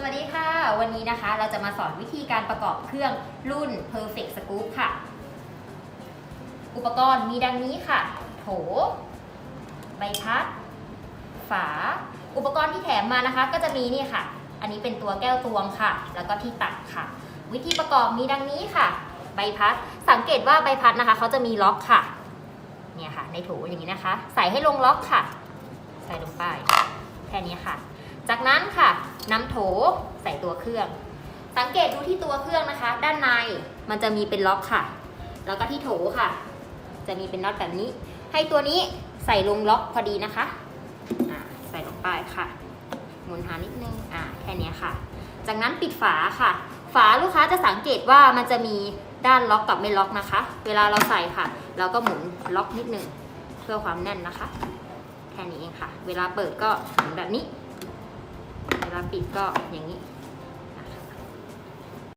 สวัสดีค่ะ วันนี้นะคะเราจะมาสอนวิธีการประกอบเครื่องรุ่น Perfect Scoop ค่ะ อุปกรณ์มีดังนี้ค่ะ โถ ใบพัด ฝา อุปกรณ์ที่แถมมานะคะ ก็จะมีนี่ค่ะ อันนี้เป็นตัวแก้วตวงค่ะ แล้วก็ที่ตักค่ะ วิธีประกอบมีดังนี้ค่ะ ใบพัด สังเกตว่าใบพัดนะคะเขาจะมีล็อกค่ะ เนี่ยค่ะ ในโถอย่างนี้นะคะ ใส่ให้ลงล็อกค่ะ ใส่ลงไป แค่นี้ค่ะ จากนั้นค่ะนำโถใส่ตัวเครื่อง สังเกตดูที่ตัวเครื่องนะคะ ด้านในมันจะมีเป็นล็อกค่ะ แล้วก็ที่โถค่ะ จะมีเป็นน็อตแบบนี้ ให้ตัวนี้ใส่ลงล็อกพอดีนะคะใส่ลงไปค่ะ หมุนหานิดนึงอ่าแค่นี้ค่ะ จากนั้นปิดฝาค่ะ ฝาลูกค้าจะสังเกตว่ามันจะมีด้านล็อกกับไม่ล็อกนะคะ เวลาเราใส่ค่ะ เราก็หมุนล็อกนิดนึงเพื่อความแน่นนะคะ แค่นี้เองค่ะ เวลาเปิดก็หมุนแบบนี้าปิดก็อย่างนี้